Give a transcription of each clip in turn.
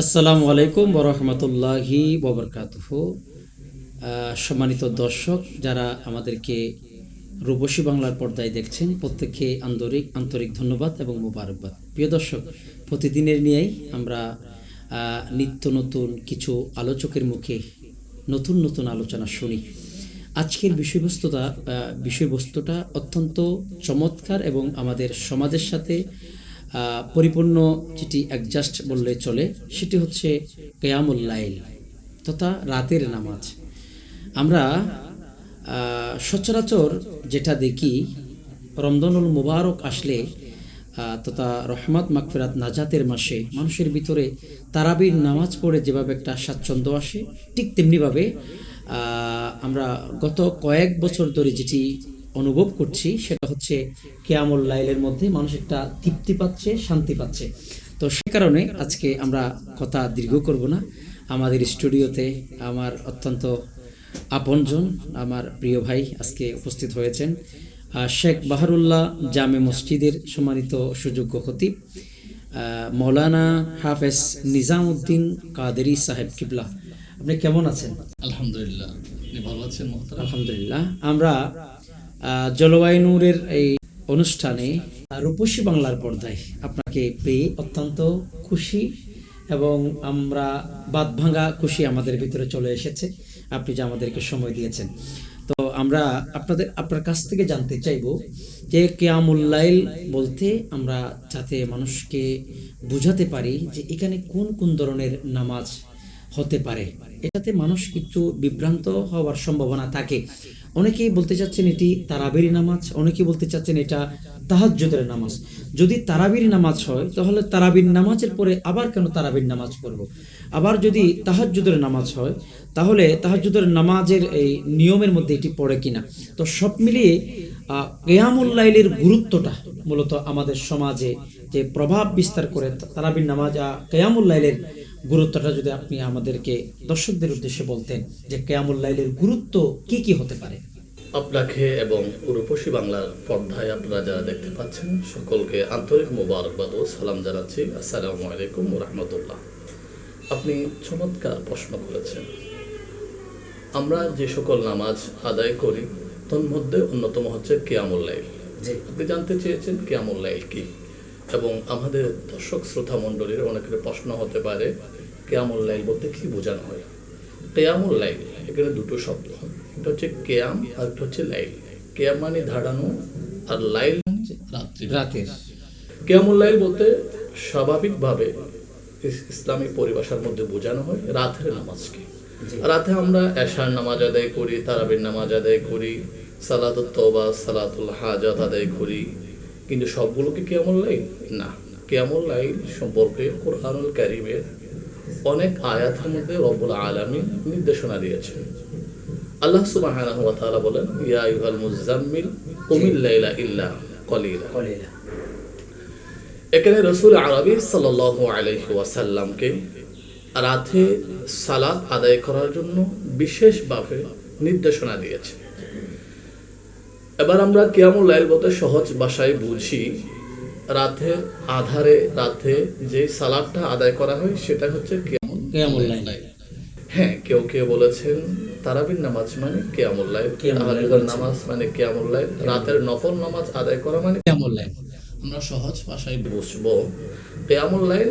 আসসালামু আলাইকুম বরহমতুল্লাহি ববরকাতুহ সম্মানিত দর্শক, যারা আমাদেরকে রূপসী বাংলার পর্দায় দেখছেন, প্রত্যেককে আন্তরিক আন্তরিক ধন্যবাদ এবং মোবারকবাদ। প্রিয় দর্শক, প্রতিদিনের নিয়েই আমরা নিত্য নতুন কিছু আলোচকের মুখে নতুন নতুন আলোচনা শুনি। আজকের বিষয়বস্তুটা বিষয়বস্তুটা অত্যন্ত চমৎকার এবং আমাদের সমাজের সাথে পরিপূর্ণ যেটি অ্যাডজাস্ট বললে চলে, সেটি হচ্ছে কেয়ামুল লাইল তথা রাতের নামাজ। আমরা সচরাচর যেটা দেখি, রমজানুল মুবারক আসলে তথা রহমত মাকফিরাত নাজাতের মাসে মানুষের ভিতরে তারাবির নামাজ পড়ে যেভাবে একটা স্বাচ্ছন্দ্য আসে, ঠিক তেমনিভাবে আমরা গত কয়েক বছর ধরে যেটি অনুভব করছি, সেটা হচ্ছে কেয়ামুল লাইলের মধ্যে মানুষ একটা তৃপ্তি পাচ্ছে, শান্তি পাচ্ছে। তো সে কারণে আজকে আমরা কথা দীর্ঘ করব না। আমাদের স্টুডিওতে আমার অত্যন্ত আপনজন, আমার প্রিয় ভাই আজকে উপস্থিত হয়েছেন শেখ বাহারুল্লাহ জামে মসজিদের সম্মানিত সুযোগ্য খতিব মৌলানা হাফেজ নিজামউদ্দিন কাদেরি সাহেব কিবলা। আপনি কেমন আছেন? আলহামদুলিল্লাহ আপনি ভালো আছেন আলহামদুলিল্লাহ। আমরা আহ, জলবায়ু নূরের এই অনুষ্ঠানে রূপসী বাংলার পর্দায় আপনাকে পেয়ে অত্যন্ত খুশি এবং আমরা বাদ ভাঙা খুশি আমাদের ভিতরে চলে এসেছে। আপনি যে আমাদেরকে সময় দিয়েছেন। তো আমরা আপনাদের আপনার কাছ থেকে জানতে চাইব যে কেয়ামুল্লাইল বলতে আমরা যাতে মানুষকে বুঝাতে পারি যে এখানে কোন কোন ধরনের নামাজ হতে পারে। এটাতে মানুষ একটু বিভ্রান্ত হওয়ার সম্ভাবনা থাকে। অনেকেই বলতে চাচ্ছেন এটি তারাবির নামাজ, অনেকেই বলতে চাচ্ছেন এটা তাহাজ্জুদের নামাজ। যদি তারাবির নামাজ হয়, তাহলে তারাবির নামাজের পরে আবার কেন তারাবির নামাজ পড়ব? আবার যদি তাহাজ্জুদের নামাজ হয়, তাহলে তাহাজ্জুদের নামাজের এই নিয়মের মধ্যে এটি পড়ে কিনা? তো সব মিলিয়ে কেয়ামুল্লাইলের গুরুত্বটা মূলত আমাদের সমাজে যে প্রভাব বিস্তার করে তারাবির নামাজ কেয়ামুল্লাইলের গুরুত্বটা যদি আপনি আমাদেরকে দর্শকদের উদ্দেশ্যে বলতেন যে কেয়ামুল লাইলের গুরুত্ব কি কি হতে পারে? আপনাকে এবং রূপসী বাংলার পর্দায় আপনারা যারা দেখতে পাচ্ছেন সকলকে আন্তরিক মোবারকবাদ ও সালাম জানাচ্ছি। আসসালামু আলাইকুম রহমতুল্লাহ। আপনি চমৎকার প্রশ্ন করেছেন। আমরা যে সকল নামাজ আদায় করি তন্মধ্যে অন্যতম হচ্ছে কেয়ামুল লাইল। আপনি জানতে চেয়েছেন কেয়ামুল লাইল কি? এবং আমাদের দর্শক শ্রোতা মণ্ডলীর অনেকের প্রশ্ন হতে পারে কেয়ামুল লাইল বলতে কি বোঝানো হয়? কেয়ামুল লাইল এখানে দুটো শব্দ। এটা হচ্ছে কেয়াম আর একটা হচ্ছে লাইল। কেয়াম মানে ধারানো আর লাইল মানে রাত্রি। রাতের। কেয়ামুল লাইল বলতে স্বাভাবিকভাবে ইস- ইসলামী পরিভাষার মধ্যে বোঝানো হয় রাতের নামাজকে। রাতে আমরা এশার নামাজ আদায় করি তারাবির নামাজ আদায় করি সালাতুল তওবা সালাতুল হাজাত আদায় করি কিন্তু সবগুলোকে কেয়ামুল লাইল না কেয়ামুল লাইল সম্পর্কে কোরআনুল কারিমের অনেক আয়াতের মধ্যে রব্বুল আলামিন নির্দেশনা দিয়েছেন। আল্লাহ তাআলা বলেন ইয়া আইয়ুহাল মুজাম্মিল কুমিল্লাইলা ইল্লা কলিলা। এখানে রসুল আরবি সাল্লাল্লাহু আলাইহি ওয়াসাল্লামকে রাতে সালাত আদায় করার জন্য বিশেষভাবে নির্দেশনা দিয়েছে এবার আমরা কিয়ামুল লাইল বলতে সহজ ভাষায় বুঝি। রাতের আধারে রাতে যে সালাদটা আদায় করা হয় সেটা হচ্ছে কেয়ামুল লাইল। হ্যাঁ কেউ কেউ বলেছেন তারাবির নামাজ মানে কেয়ামুল লাইল। বলেছেন। নামাজ মানে কেয়ামুল লাইল। রাতের নফল নামাজ আদায় করা মানে কেয়ামুল লাইল। আমরা সহজ ভাষায় বুঝব কেয়ামুল লাইল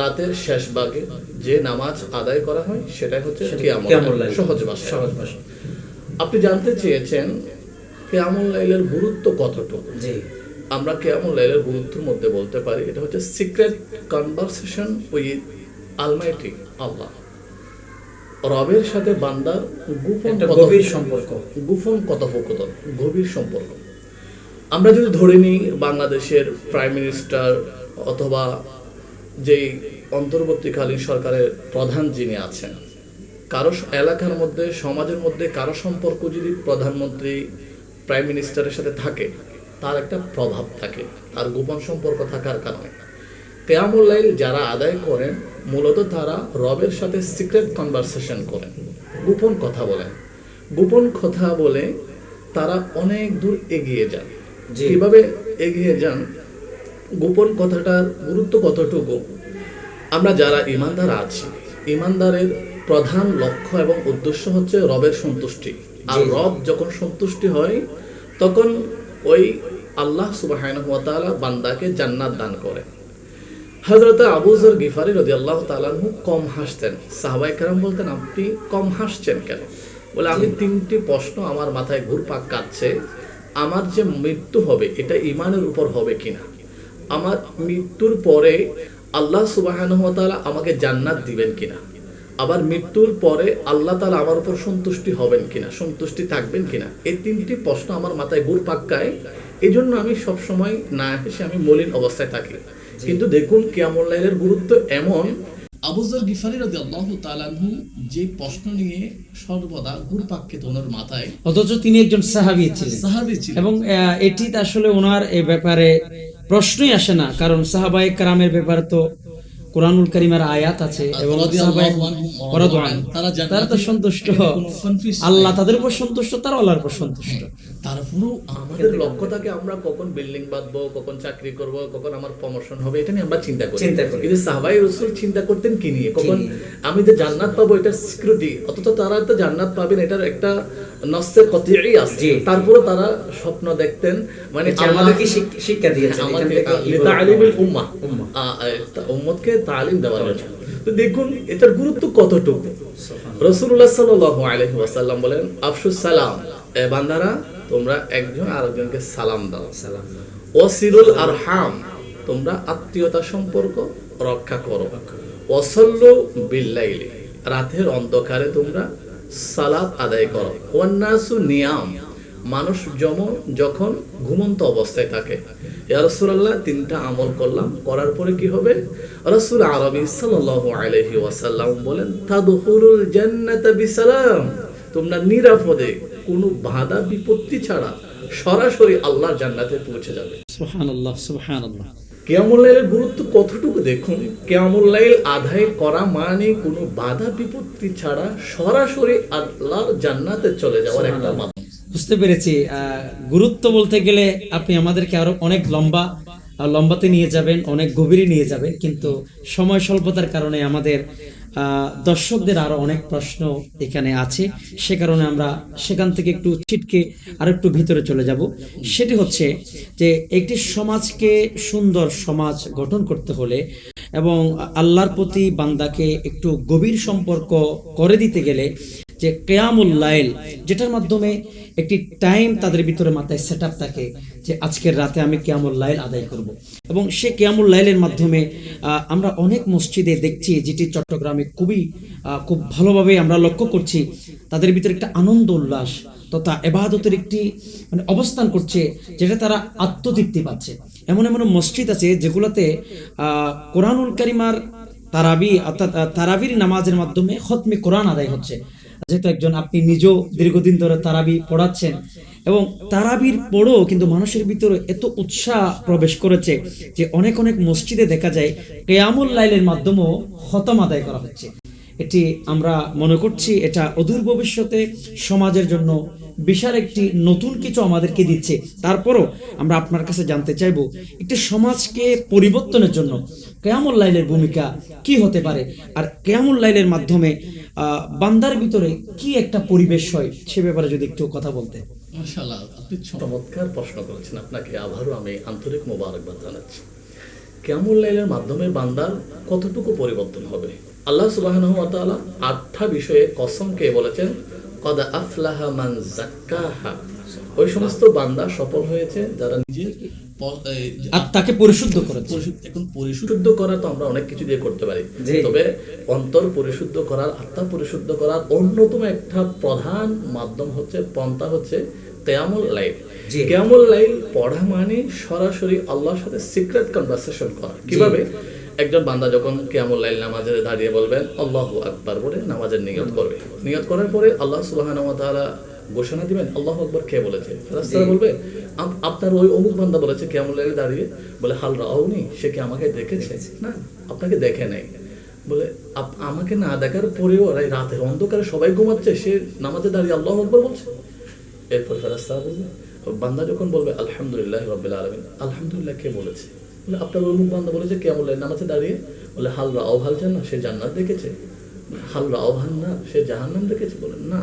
রাতের শেষ ভাগে যে নামাজ আদায় করা হয় সেটাই হচ্ছে কেয়ামুল লাইল। লাইল। সহজ ভাষা সহজ ভাষা আপনি জানতে চেয়েছেন কেয়ামুল লাইলের গুরুত্ব কতটুকু? জি। আমরা কেয়ামুল লাইলের গুরুত্বের মধ্যে বলতে পারি এটা হচ্ছে secret conversation with almighty Allah রবের সাথে বান্দার গোপন গভীর সম্পর্ক। গোপন কথোপকথন গভীর সম্পর্ক। আমরা যদি ধরে নিই বাংলাদেশের প্রাইম মিনিস্টার অথবা যেই অন্তর্বর্তীকালীন সরকারের প্রধান যিনি আছেন কারও এলাকার মধ্যে সমাজের মধ্যে কারও সম্পর্ক যদি প্রধানমন্ত্রী প্রাইম মিনিস্টারের সাথে থাকে তার একটা প্রভাব থাকে তার গোপন সম্পর্ক থাকার কারণে। কেয়ামুল্লাইল যারা আদায় করেন মূলত তারা রবের সাথে সিক্রেট কনভারসেশন করেন গোপন কথা বলেন। গোপন কথা বলে তারা অনেক দূর এগিয়ে যান। জি। কীভাবে এগিয়ে যান? গোপন কথাটার গুরুত্ব কতটুকু? আমরা যারা ইমানদার আছি ইমানদারের প্রধান লক্ষ্য এবং উদ্দেশ্য হচ্ছে রবের সন্তুষ্টি। আর। রব যখন সন্তুষ্টি হয়, তখন ওই আল্লাহ সুবাহ বান্দাকে জান্নাত দান করে। হজরত আবুজর গিফারি রদি আল্লাহ তালানহু কম হাসতেন। সাহাবাই কারাম বলতেন, আপনি কম হাসছেন কেন? বলে, আমি তিনটি প্রশ্ন আমার মাথায় ঘুরপাক কাটছে আমার যে মৃত্যু হবে, এটা ইমানের উপর হবে কিনা? আমার মৃত্যুর পরে আল্লাহ সুবাহ আমাকে জান্নাত দিবেন কিনা? আবার মৃত্যুর পরে আল্লাহ তালা আমার উপর সন্তুষ্টি হবেন কিনা সন্তুষ্টি থাকবেন কিনা এই তিনটি প্রশ্ন আমার মাথায় ঘুর পাক্কায়। এই জন্য আমি সবসময় না হেসে আমি মলিন অবস্থায় থাকি। কিন্তু দেখুন কেয়ামুল্লাইলের গুরুত্ব এমন। আবুজর গিফারি আল্লাহ তালানহু যে প্রশ্ন নিয়ে সর্বদা ঘুরপাক্ষিত ওনার মাথায়। অথচ তিনি একজন সাহাবি ছিলেন। সাহাবি ছিল এবং এটি আসলে ওনার এ ব্যাপারে প্রশ্নই আসে না কারণ সাহাবাই কারামের ব্যাপারে তো কোরআনুল করিমের আয়াত আছে এবং। তারা তো সন্তুষ্ট। আল্লাহ তাদের উপর সন্তুষ্ট তারা আল্লাহর উপর সন্তুষ্ট। তারপরেও আমাদের লক্ষ্য থাকে আমরা কখন বিল্ডিং বাঁধবো কখন চাকরি করব কখন আমার প্রমোশন হবে এটা নিয়ে আমরা চিন্তা করি। চিন্তা করি। কিন্তু সাহাবাই রসুল চিন্তা করতেন কি নিয়ে? কখন আমি যে জান্নাত পাবো এটার সিকিউরিটি অথচ তারা তো জান্নাত পাবেন এটার একটা নস্যের কতিই আছে। তারপরে তারা স্বপ্ন দেখতেন মানে এটা আমাদেরকে শিক্ষা আ- তা- উম্মতকে তালিম দেওয়ার জন্য। তো দেখুন এটার গুরুত্ব কতটুকু? রসুল্লাহ সাল্লাল্লাহু আলাইহি ওয়াসাল্লাম বলেন আফসুস সালাম বান্দারা তোমরা একজন আরেকজনকে সালাম দাও। সালাম ওয়াসিলুল আরহাম, তোমরা আত্মীয়তা সম্পর্ক রক্ষা করো। ওয়াসাল্লু বিল্লাইলি, রাতের অন্ধকারে তোমরা সালাত আদায় করো। ওয়ান্নাসু নিয়াম, মানুষ যম যখন ঘুমন্ত অবস্থায় থাকে। ইয়া তিনটা আমল করলাম, করার পরে কি হবে? রাসূল আরবি সাল্লাল্লাহু আলাইহি ওয়াসাল্লাম বলেন, তাদখুলুল জান্নাতা বিসালাম, তোমরা নিরাপদে কোনো বাধা বিপত্তি ছাড়া সরাসরি আল্লাহর জান্নাতে পৌঁছে যাবে। সুবহানাল্লাহ সুবহানাল্লাহ। কেয়ামুল্লাইলের গুরুত্ব কতটুকু দেখুন? আদায় করা মানে কোনো বাধা বিপত্তি ছাড়া সরাসরি আল্লাহর জান্নাতে চলে যাওয়ার একটা মাধ্যম। বুঝতে পেরেছি। আহ, গুরুত্ব বলতে গেলে আপনি আমাদেরকে আরও অনেক লম্বা লম্বাতে নিয়ে যাবেন অনেক গভীরে নিয়ে যাবেন কিন্তু সময় স্বল্পতার কারণে আমাদের দর্শকদের আরও অনেক প্রশ্ন এখানে আছে। সে কারণে আমরা সেখান থেকে একটু ছিটকে আর একটু ভিতরে চলে যাব। সেটি হচ্ছে যে একটি সমাজকে সুন্দর সমাজ গঠন করতে হলে এবং আল্লাহর প্রতি বান্দাকে একটু গভীর সম্পর্ক করে দিতে গেলে যে কেয়ামুল লাইল, যেটার মাধ্যমে একটি টাইম তাদের ভিতরে মাথায় সেট থাকে যে আজকের রাতে আমি কেয়ামুল লাইল আদায় করব। এবং সে কেয়ামুল লাইলের মাধ্যমে আমরা অনেক মসজিদে দেখছি যেটি চট্টগ্রামে খুবই খুব ভালোভাবে আমরা লক্ষ্য করছি। তাদের ভিতরে একটা আনন্দ উল্লাস তথা এবাদতের একটি মানে অবস্থান করছে যেটা তারা আত্মতৃপ্তি পাচ্ছে। এমন এমন মসজিদ আছে যেগুলোতে কোরআনুল কারিমার তারাবি, অর্থাৎ তারাবির নামাজের মাধ্যমে খতমে কোরআন আদায় হচ্ছে। যেহেতু একজন আপনি নিজেও দীর্ঘদিন ধরে তারাবি পড়াচ্ছেন, এবং তারাবির পড়েও কিন্তু মানুষের ভিতরে এত উৎসাহ প্রবেশ করেছে যে অনেক অনেক মসজিদে দেখা যায় কেয়ামুল লাইলের মাধ্যমেও খতম আদায় করা হচ্ছে। এটি আমরা মনে করছি এটা অদূর ভবিষ্যতে সমাজের জন্য বিশাল একটি নতুন কিছু আমাদেরকে দিচ্ছে। তারপরও আমরা আপনার কাছে জানতে চাইব, একটি সমাজকে পরিবর্তনের জন্য কেয়ামুল লাইলের ভূমিকা কি হতে পারে? আর কেয়ামুল লাইলের মাধ্যমে বান্দার ভিতরে কি একটা পরিবেশ হয়? সে ব্যাপারে যদি একটু কথা বলতে। আপনি চমৎকার প্রশ্ন করেছেন। আপনাকে আবারও আমি আন্তরিক মোবারকবাদ জানাচ্ছি। কেমন লাইলের মাধ্যমে বান্দার কতটুকু পরিবর্তন হবে? আল্লাহ সুবাহ আটটা বিষয়ে কসমকে বলেছেন কদ আফলাহা মান যাক্কাহা। ওই সমস্ত বান্দা সফল হয়েছে যারা নিজে তাকে পরিশুদ্ধ করেছে। পরিশুদ্ধ- এখন পরিশুদ্ধ করা তো আমরা অনেক কিছু দিয়ে করতে পারি। তবে অন্তর পরিশুদ্ধ করার আত্মা পরিশুদ্ধ করার অন্যতম একটা প্রধান মাধ্যম হচ্ছে পন্থা হচ্ছে কেয়ামুল লাইল। কেয়ামুল লাইল পড়া মানে সরাসরি আল্লাহর সাথে সিক্রেট কনভারসেশন করা। কীভাবে? একজন বান্দা যখন কেয়ামুল লাইল নামাজে দাঁড়িয়ে বলবেন আল্লাহু আকবার বলে নামাজের নিয়ত করবে। নিয়ত করার পরে আল্লাহ সুবহানাহু ওয়া তাআলা ঘোষণা দিবেন আল্লাহ আকবার কে বলেছে? রাস্তায় বলবে আপনার ওই অমুক বান্দা বলেছে কেমন লাগে দাঁড়িয়ে বলে হাল রাওনি সে কি আমাকে দেখেছে? না আপনাকে দেখে নাই। বলে আমাকে না দেখার পরেও রাতের অন্ধকারে সবাই ঘুমাচ্ছে সে নামাজে দাঁড়িয়ে আল্লাহ আকবার বলছে? এরপর ফেরাস্তা বলবে বান্দা যখন বলবে আলহামদুলিল্লাহ রবিল আলমিন আলহামদুলিল্লাহ কে বলেছে? বলে আপনার ওর মুখ বান্ধব বলেছে, কে বলে? নামাজে দাঁড়িয়ে? বলে হাল রাও হাল জান্না সে জান্নাত দেখেছে। হাল রাও হাল না সে জাহান্নাম দেখেছে? বলে, না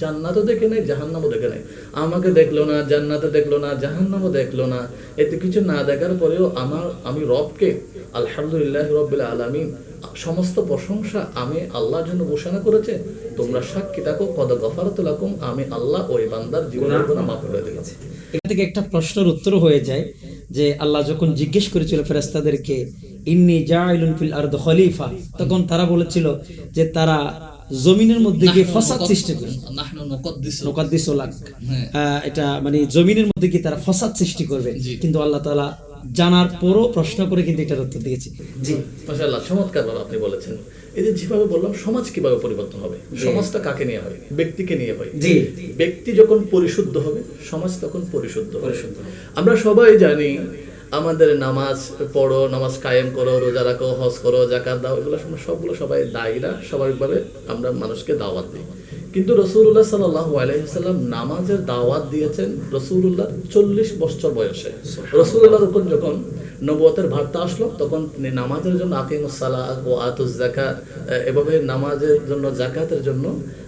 জান্নাতও দেখে নেই, জাহান্নামও দেখে নেই। আমাকে দেখল না জান্নাতে দেখল না, জাহান্নামও দেখল না। এতে কিছু না দেখার পরেও আমার, আমি রবকে, আলহামদুলিল্লাহ রব্বুল আলামিন সমস্ত প্রশংসা আমি আল্লাহর জন্য ঘোষণা করেছে। তোমরা সাক্ষী থাকো কদ গফারতুলাকুম আমি আল্লাহ ওই বান্দার জীবনের গুনাহ মাফ করে দিয়েছি। এখান থেকে একটা প্রশ্নের উত্তর হয়ে যায় যে আল্লাহ যখন জিজ্ঞেস করেছিল ফেরেস্তাদেরকে ইন্নি জাইলুন ফিল আরদ খলিফা তখন তারা বলেছিল যে তারা জমিনের মধ্যে গিয়ে ফসাদ সৃষ্টি করে নুকদ্দিসু হ্যাঁ। এটা মানে জমিনের মধ্যে গিয়ে তারা ফসাদ সৃষ্টি করবে। কিন্তু আল্লাহ তাআলা জানার পরও প্রশ্ন করে কিন্তু এটার উত্তর দিয়েছে। জি। মাশাআল্লাহ চমৎকার ভাবে আপনি বলেছেন। এই যে যেভাবে বললাম সমাজ কীভাবে পরিবর্তন হবে? সমাজটা কাকে নিয়ে হয়? ব্যক্তিকে নিয়ে হয়। জি। ব্যক্তি যখন পরিশুদ্ধ হবে সমাজ তখন পরিশুদ্ধ হবে। আমরা সবাই জানি আমাদের নামাজ পড়ো নামাজ কায়েম করো রোজা রাখো হজ করো জাকাত দাও এগুলো সব- সবগুলো সবাই দায়ীরা স্বাভাবিকভাবে আমরা মানুষকে দাওয়াত দিই। কিন্তু রসুল্লাহ সাল্লাহ আলাইসাল্লাম নামাজের দাওয়াত দিয়েছেন রসুল্লাহ চল্লিশ বছর বয়সে। রসুল্লাহ তখন যখন নবুয়তের ভারতা আসলো তখন তিনি নামাজের জন্য আকিমুসালা ও আতুস জাকাত এভাবে নামাজের জন্য জাকাতের জন্য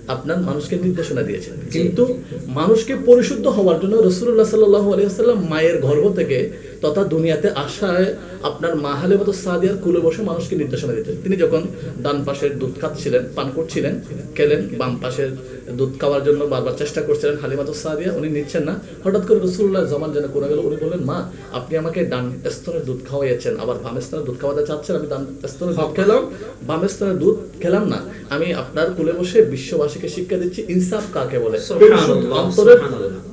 আপনার মানুষকে নির্দেশনা দিয়েছেন। কিন্তু মানুষকে পরিশুদ্ধ হওয়ার জন্য রসুল্লাহ সাল্লাহ আলিয়াল্লাম মায়ের গর্ভ থেকে তথা দুনিয়াতে আসায় আপনার মা হালেমত সাদিয়ার কুলে বসে মানুষকে নির্দেশনা দিতেন। তিনি যখন ডান পাশের দুধ খাচ্ছিলেন পান করছিলেন খেলেন বাম পাশের দুধ খাওয়ার জন্য বারবার চেষ্টা করছিলেন হালিমাত সাদিয়া উনি নিচ্ছেন না। হঠাৎ করে রসুল্লাহ জামান যেন করে গেল উনি বললেন মা আপনি আমাকে ডান স্তরের দুধ খাওয়াইয়েছেন আবার বাম স্তরের দুধ খাওয়াতে চাচ্ছেন আমি ডান স্তরের দুধ খেলাম বাম স্তরের দুধ খেলাম না। আমি আপনার কুলে বসে বিশ্ববাসীকে শিক্ষা দিচ্ছি ইনসাফ কাকে বলে? অন্তরের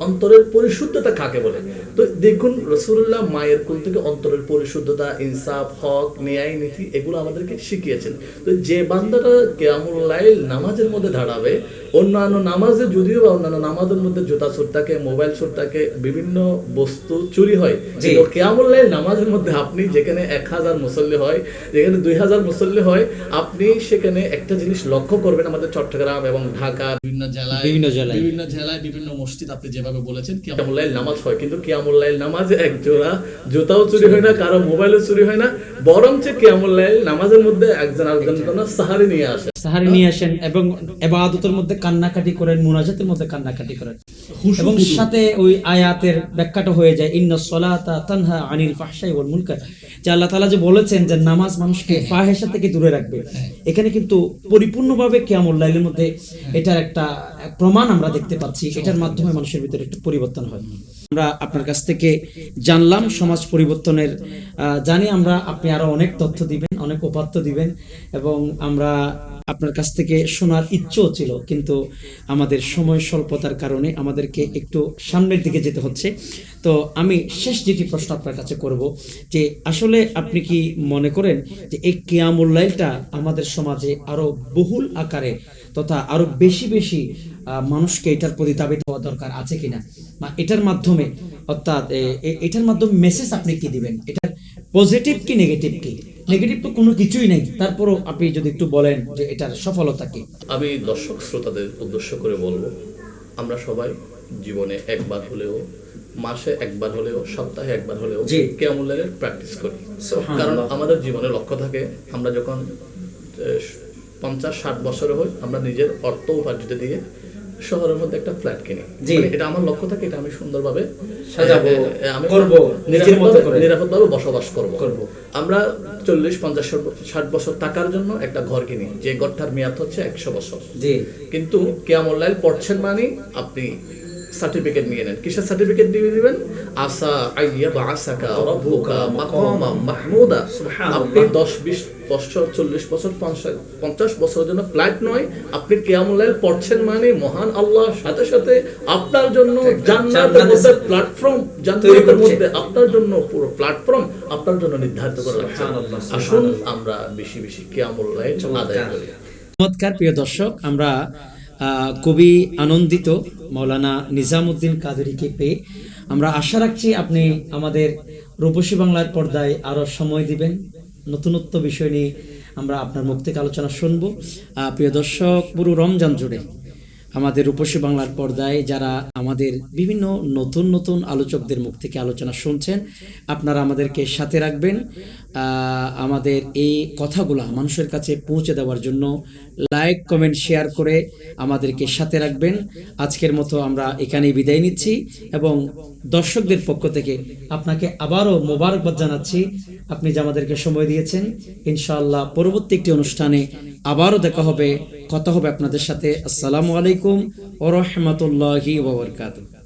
অন্তরের পরিশুদ্ধতা কাকে বলে? তো দেখুন রসুল্লাহ মায়ের কুল থেকে অন্তরের পরিশুদ্ধতা ইনসাফ হক ন্যায় নীতি এগুলো আমাদেরকে শিখিয়েছেন। তো যে বান্দাটা কেয়ামুল লাইল নামাজের মধ্যে দাঁড়াবে অন্যান্য নামাজে যদিও বা অন্যান্য নামাজের মধ্যে জুতা চোর থাকে মোবাইল চোর থাকে বিভিন্ন বস্তু চুরি হয়। কিন্তু কেয়ামুল লাইল নামাজের মধ্যে আপনি যেখানে এক হাজার মুসল্লি হয় যেখানে দুই হাজার মুসল্লি হয় আপনি সেখানে একটা জিনিস লক্ষ্য করবেন আমাদের চট্টগ্রাম এবং ঢাকা বিভিন্ন জেলায় বিভিন্ন জেলায়। বিভিন্ন জেলায় বিভিন্ন মসজিদ আপনি যেভাবে বলেছেন কিয়ামুল্লাইল নামাজ হয়। কিন্তু কিয়ামুল্লাইল নামাজে এক জোড়া জুতাও চুরি হয় না কারও মোবাইলও চুরি হয় না বরঞ্চ কিয়ামুল্লাইল নামাজের মধ্যে একজন আরেকজনের জন্য সাহারি নিয়ে আসে। সাহারি নিয়ে আসেন এবং এবাদতের মধ্যে কান্নাকাটি করেন মুনাজাতের মধ্যে কান্নাকাটি করেন। এবং সাথে ওই আয়াতের ব্যাখ্যাটা হয়ে যায় ইন্ন সলাতা তানহা আনিল ফাহশাই ওয়াল মুনকার। যে আল্লাহ তাআলা যে বলেছেন যে নামাজ মানুষকে ফাহেসা থেকে দূরে রাখবে। এখানে কিন্তু পরিপূর্ণভাবে কিয়ামুল লাইলের মধ্যে এটার একটা প্রমাণ আমরা দেখতে পাচ্ছি। এটার মাধ্যমে মানুষের ভিতরে একটু পরিবর্তন হয়। আমরা আপনার কাছ থেকে জানলাম সমাজ পরিবর্তনের। জানি আমরা আপনি আরও অনেক তথ্য দিবেন, অনেক উপাত্ত দিবেন এবং আমরা আপনার কাছ থেকে শোনার ইচ্ছেও ছিল, কিন্তু আমাদের সময় স্বল্পতার কারণে আমাদেরকে একটু সামনের দিকে যেতে হচ্ছে। তো আমি শেষ যেটি প্রশ্ন আপনার কাছে করব, যে আসলে আপনি কি মনে করেন যে এই কেয়ামুল্লাইলটা আমাদের সমাজে আরও বহুল আকারে তথা আরও বেশি বেশি মানুষকে এটার প্রতি দাবিত হওয়া দরকার আছে কিনা। বা এটার মাধ্যমে অর্থাৎ এটার মাধ্যমে মেসেজ আপনি কি দিবেন? এটার পজিটিভ কি নেগেটিভ কি? নেগেটিভ তো কোনো কিছুই নেই। তারপরও আপনি যদি একটু বলেন যে এটার সফলতা কি? আমি দর্শক শ্রোতাদের উদ্দেশ্য করে বলব আমরা সবাই জীবনে একবার হলেও মাসে একবার হলেও সপ্তাহে একবার হলেও। কেয়ামুল্লাইলের প্র্যাকটিস করি। কারণ আমাদের জীবনে লক্ষ্য থাকে আমরা যখন পঞ্চাশ ষাট বছরে হই আমরা নিজের অর্থ উপার্জিত দিয়ে শহরের মধ্যে একটা ফ্ল্যাট কিনি। মানে এটা আমার লক্ষ্য থাকে এটা আমি সুন্দরভাবে সাজাবো, আমি করব, নিজের মতো নিরাপদভাবে- করে। নিরাপদভাবে বসবাস করব। করব। আমরা চল্লিশ পঞ্চাশ ষাট বছর টাকার জন্য একটা ঘর কিনি যে ঘরটার মেয়াদ হচ্ছে একশো বছর। জি। কিন্তু কেয়ামল্লাইল পড়ছেন মানে আপনি সার্টিফিকেট নিয়ে নেন। কিসের সার্টিফিকেট দিয়ে দিবেন? আসা আইয়া বা আসাকা রব্বুকা মাকামা মাহমুদা। আপনি দশ বিশ বছর চল্লিশ বছর পঞ্চাশ- বছরের জন্য ফ্লাইট নয় আপনি কেয়ামুল্লাইল পড়ছেন মানে মহান আল্লাহর সাথে সাথে আপনার জন্য জান্নাতের মধ্যে প্ল্যাটফর্ম জান্নাতের মধ্যে আপনার জন্য পুরো প্ল্যাটফর্ম আপনার জন্য নির্ধারিত করা আসুন আমরা বেশি বেশি কেয়ামুল্লাইল আদায় করি। চমৎকার প্রিয় দর্শক আমরা খুবই আনন্দিত মৌলানা নিজামুদ্দিন কাদেরিকে পেয়ে। আমরা আশা রাখছি আপনি আমাদের রূপসী বাংলার পর্দায় আরও সময় দিবেন। নতুনত্ব বিষয় নিয়ে আমরা আপনার মুখ থেকে আলোচনা শুনব। প্রিয় দর্শক, পুরো রমজান জুড়ে আমাদের রূপসী বাংলার পর্দায় যারা আমাদের বিভিন্ন নতুন নতুন আলোচকদের মুখ থেকে আলোচনা শুনছেন, আপনারা আমাদেরকে সাথে রাখবেন। আমাদের এই কথাগুলো মানুষের কাছে পৌঁছে দেওয়ার জন্য লাইক, কমেন্ট, শেয়ার করে আমাদেরকে সাথে রাখবেন। আজকের মতো আমরা এখানেই বিদায় নিচ্ছি এবং দর্শকদের পক্ষ থেকে আপনাকে আবারও মোবারকবাদ জানাচ্ছি। আপনি যে আমাদেরকে সময় দিয়েছেন, ইনশাআল্লাহ পরবর্তী একটি অনুষ্ঠানে আবারও দেখা হবে, কথা হবে আপনাদের সাথে। আসসালামু আলাইকুম ও রহমতুল্লাহি ওবরকাতুহ।